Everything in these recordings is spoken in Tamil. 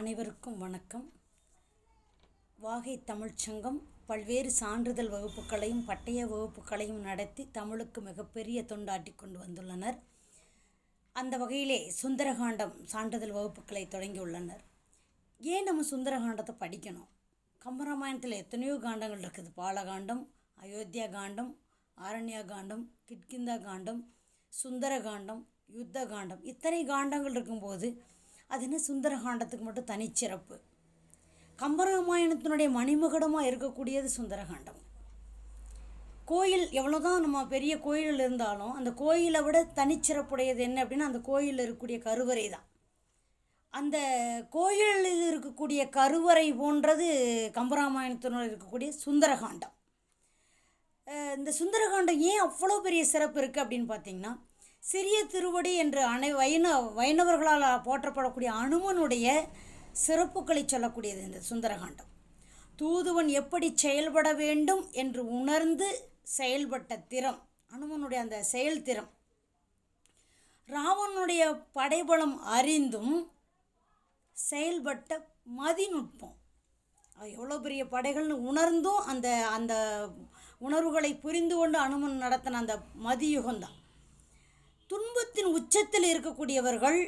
அனைவருக்கும் வணக்கம். வாகை தமிழ்ச்சங்கம் பல்வேறு சான்றிதழ் வகுப்புகளையும் பட்டய வகுப்புகளையும் நடத்தி தமிழுக்கு மிகப்பெரிய தொண்டாற்றி கொண்டு வந்துள்ளனர். அந்த வகையிலே சுந்தரகாண்டம் சான்றிதழ் வகுப்புகளை தொடங்கியுள்ளனர் ஏன் நம்ம சுந்தரகாண்டத்தை படிக்கணும்? கம்பராமாயணத்தில் எத்தனையோ காண்டங்கள் இருக்குது. பாலகாண்டம் அயோத்தியா காண்டம் ஆரண்யா காண்டம் கிட்கிந்தா காண்டம் சுந்தர காண்டம் யுத்த காண்டம். இத்தனை காண்டங்கள் இருக்கும்போது அது என்ன சுந்தர காண்டத்துக்கு மட்டும் தனிச்சிறப்பு கம்பராமாயணத்தினுடைய மணிமகுடமாக இருக்கக்கூடியது சுந்தரகாண்டம். கோயில் எவ்வளோதான் நம்ம பெரிய கோயில் இருந்தாலும் அந்த கோயிலை விட தனிச்சிறப்புடையது என்ன அப்படின்னா அந்த கோயிலில் இருக்கக்கூடிய கருவறை தான். அந்த கோயிலில் இருக்கக்கூடிய கருவறை போன்றது கம்பராமாயணத்தினுடைய இருக்கக்கூடிய சுந்தரகாண்டம். இந்த சுந்தரகாண்டம் ஏன் அவ்வளோ பெரிய சிறப்பு இருக்குது அப்படின்னு பார்த்தீங்கன்னா சிறிய திருவடி என்று அனை வைண வைணவர்களால் போற்றப்படக்கூடிய அனுமனுடைய சிறப்புகளை சொல்லக்கூடியது இந்த சுந்தரகாண்டம். தூதுவன் எப்படி செயல்பட வேண்டும் என்று உணர்ந்து செயல்பட்ட திறம் அனுமனுடைய அந்த செயல் திறம். ராவனுடைய படைபலம் அறிந்தும் செயல்பட்ட மதிநுட்பம். எவ்வளோ பெரிய படைகள்னு உணர்ந்தும் அந்த அந்த உணர்வுகளை புரிந்து கொண்டு அனுமன் நடத்தின அந்த மதியுகம்தான். துன்பத்தின் உச்சத்தில் இருக்கக்கூடியவர்கள்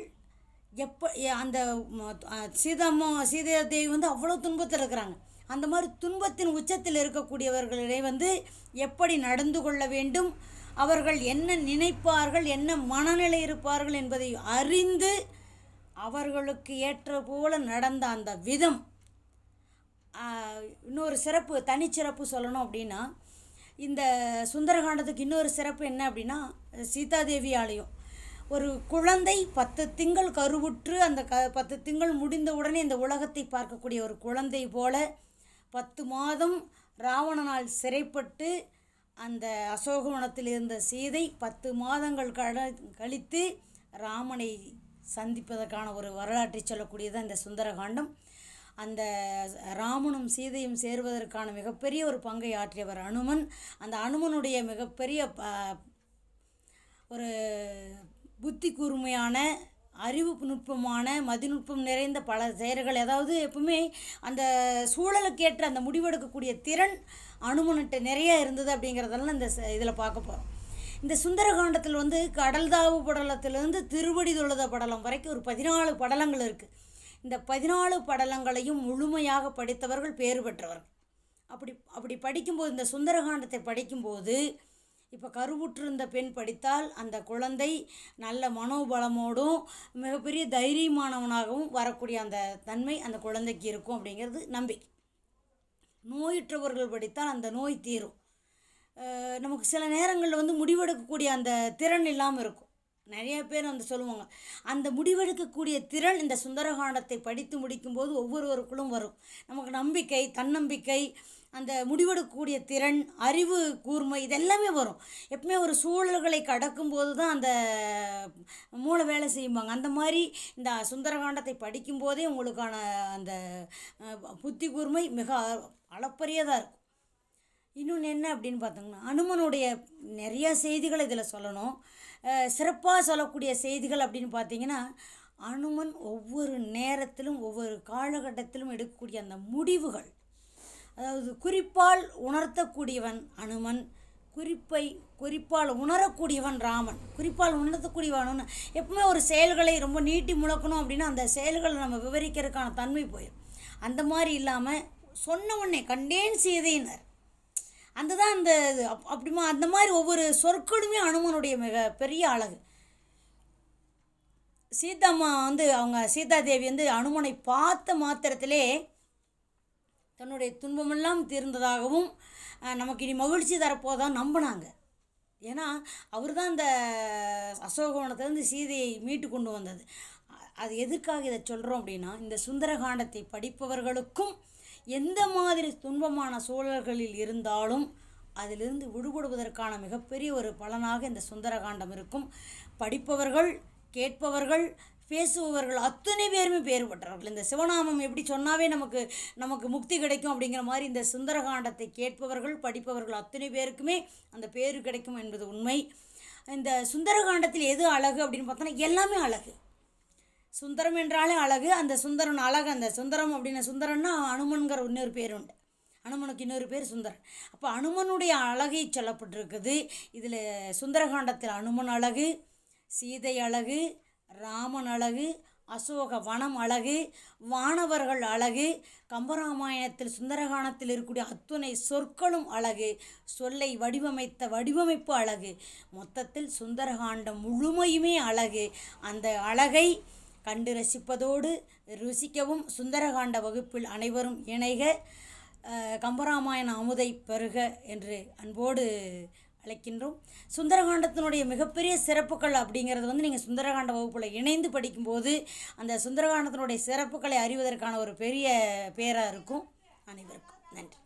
எப்போ அந்த ம- சீதாம்மா சீதாதேவி வந்து அவ்வளோ துன்பத்தில் இருக்கிறாங்க. அந்த மாதிரி துன்பத்தின் உச்சத்தில் இருக்கக்கூடியவர்களிடையே வந்து எப்படி நடந்து கொள்ள வேண்டும் அவர்கள் என்ன நினைப்பார்கள் என்ன மனநிலை இருப்பார்கள் என்பதை அறிந்து அவர்களுக்கு ஏற்ற போல நடந்த அந்த விதம். இன்னொரு சிறப்பு தனிச்சிறப்பு சொல்லணும் அப்படின்னா இந்த சுந்தரகாண்டத்துக்கு இன்னொரு சிறப்பு என்ன அப்படின்னா சீதாதேவி ஆலயம் ஒரு குழந்தை பத்து திங்கள் கருவுற்று அந்த க பத்து திங்கள் முடிந்த உடனே இந்த உலகத்தை பார்க்கக்கூடிய ஒரு குழந்தை போல பத்து மாதம் ராவணனால் சிறைப்பட்டு அந்த அசோகவனத்தில் இருந்த சீதை பத்து மாதங்கள் கழ கழித்து ராமனை சந்திப்பதற்கான ஒரு வரலாற்றை சொல்லக்கூடியது இந்த சுந்தரகாண்டம். அந்த ராமனும் சீதையும் சேருவதற்கான மிகப்பெரிய ஒரு பங்கை ஆற்றியவர் அனுமன். அந்த அனுமனுடைய மிகப்பெரிய ப- ஒரு புத்தி கூர்மையான அறிவு நுட்பமான மதிநுட்பம் நிறைந்த பல செயல்கள் அதாவது எப்பவுமே அந்த சூழலுக்கேற்ற அந்த முடிவெடுக்கக்கூடிய திறன் அனுமன்கிட்ட நிறைய இருந்தது அப்படிங்கிறதெல்லாம் இந்த இதில் பார்க்க போகிறோம் இந்த சுந்தரகாண்டத்தில் வந்து கடல்தாவு படலத்திலேருந்து திருவடி தொழுத படலம் வரைக்கும் ஒரு பதினாலு படலங்கள் இருக்குது இந்த பதினாலு படலங்களையும் முழுமையாக படித்தவர்கள் பேறு பெற்றவர்கள். அப்படி அப்படி படிக்கும்போது இந்த சுந்தரகாண்டத்தை படிக்கும்போது இப்போ கருவுற்றிருந்த பெண் படித்தால் அந்த குழந்தை நல்ல மனோபலமோடும் மிகப்பெரிய தைரியமானவனாகவும் வரக்கூடிய அந்த தன்மை அந்த குழந்தைக்கு இருக்கும் அப்படிங்கிறது நம்பிக்கை. நோயுற்றவர்கள் படித்தால் அந்த நோய் தீரும். நமக்கு சில நேரங்களில் வந்து முடிவெடுக்கக்கூடிய அந்த திறன் இல்லாமல் இருக்கும். நிறைய பேர் வந்து சொல்லுவாங்க அந்த முடிவெடுக்கக்கூடிய திறன் இந்த சுந்தரகாண்டத்தை படித்து முடிக்கும்போது ஒவ்வொருவருக்குள்ளும் வரும். நமக்கு நம்பிக்கை தன்னம்பிக்கை அந்த முடிவெடுக்கக்கூடிய திறன் அறிவு கூர்மை இதெல்லாமே வரும். எப்பவுமே ஒரு சூழல்களை கடக்கும்போது தான் அந்த மூளை வேலை செய்யும்பாங்க. அந்த மாதிரி இந்த சுந்தரகாண்டத்தை படிக்கும்போதே உங்களுக்கான அந்த புத்தி கூர்மை மிக அளப்பரியதாக இருக்கும். இன்னொன்று என்ன அப்படின்னு பார்த்தோம்னா அனுமனுடைய நிறையா செய்திகளை இதில் சொல்லணும். சிறப்பாக சொல்லக்கூடிய செய்திகள் அப்படின்னு பார்த்தீங்கன்னா அனுமன் ஒவ்வொரு நேரத்திலும் ஒவ்வொரு காலகட்டத்திலும் எடுக்கக்கூடிய அந்த முடிவுகள். அதாவது குறிப்பால் உணர்த்தக்கூடியவன் அனுமன் குறிப்பை குறிப்பால் உணரக்கூடியவன் ராமன். குறிப்பால் உணர்த்தக்கூடியவன் எப்பவுமே ஒரு செயல்களை ரொம்ப நீட்டி முழக்கணும் அப்படின்னா அந்த செயல்களை நம்ம விவரிக்கிறதுக்கான தன்மை போயிடும் அந்த மாதிரி இல்லாமல் சொன்ன உடனே கண்டேன் சீதையினர் அந்த தான் அந்த இது. அப் அப்படிமா அந்த மாதிரி ஒவ்வொரு சொற்களுமே அனுமனுடைய மிக பெரிய அழகு. சீதாம்மா வந்து அவங்க சீதாதேவி வந்து அனுமனை பார்த்த மாத்திரத்திலே தன்னுடைய துன்பமெல்லாம் தீர்ந்ததாகவும் நமக்கு இனி மகிழ்ச்சி தரப்போதான் நம்பினாங்க. ஏன்னா அவர் தான் அந்த அசோகவனத்திலேருந்து சீதையை மீட்டு கொண்டு வந்தது. அது எதுக்காக இதை சொல்கிறோம் அப்படின்னா இந்த சுந்தரகாண்டத்தை படிப்பவர்களுக்கும் எந்த மாதிரி துன்பமான சூழல்களில் இருந்தாலும் அதிலிருந்து விடுபடுவதற்கான மிகப்பெரிய ஒரு பலனாக இந்த சுந்தரகாண்டம் இருக்கும். படிப்பவர்கள் கேட்பவர்கள் பேசுபவர்கள் அத்தனை பேருமே பேர் பெற்றவர்கள். இந்த சிவநாமம் எப்படி சொன்னாவே நமக்கு நமக்கு முக்தி கிடைக்கும் அப்படிங்கிற மாதிரி இந்த சுந்தரகாண்டத்தை கேட்பவர்கள் படிப்பவர்கள் அத்தனை பேருக்குமே அந்த பேர் கிடைக்கும் என்பது உண்மை. இந்த சுந்தரகாண்டத்தில் எது அழகு அப்படின்னு பார்த்தோன்னா எல்லாமே அழகு. சுந்தரம் என்றாலே அழகு அந்த சுந்தரன் அழகு அந்த சுந்தரம் அப்படின்னு சுந்தரன்னா அனுமன்கிற இன்னொரு பேர் உண்டு. அனுமனுக்கு இன்னொரு பேர் சுந்தரன். அப்போ அனுமனுடைய அழகை சொல்லப்பட்டிருக்குது. இதில் சுந்தரகாண்டத்தில் அனுமன் அழகு சீதை அழகு ராமன் அழகு அசோக வனம் அழகு வானவர்கள் அழகு கம்பராமாயணத்தில் சுந்தரகாண்டத்தில் இருக்கக்கூடிய அத்துணை சொற்களும் அழகு சொல்லை வடிவமைத்த வடிவமைப்பு அழகு. மொத்தத்தில் சுந்தரகாண்டம் முழுமையுமே அழகு. அந்த அழகை கண்டு ரசிப்பதோடு ருசிக்கவும் சுந்தரகாண்ட வகுப்பில் அனைவரும் இணைக கம்பராமாயண அமுதை பெறுக என்று அன்போடு அழைக்கின்றோம். சுந்தரகாண்டத்தினுடைய மிகப்பெரிய சிறப்புகள் அப்படிங்கிறது வந்து நீங்கள் சுந்தரகாண்ட வகுப்பில் இணைந்து படிக்கும்போது அந்த சுந்தரகாண்டத்தினுடைய சிறப்புகளை அறிவதற்கான ஒரு பெரிய பேராக இருக்கும். அனைவருக்கும் நன்றி.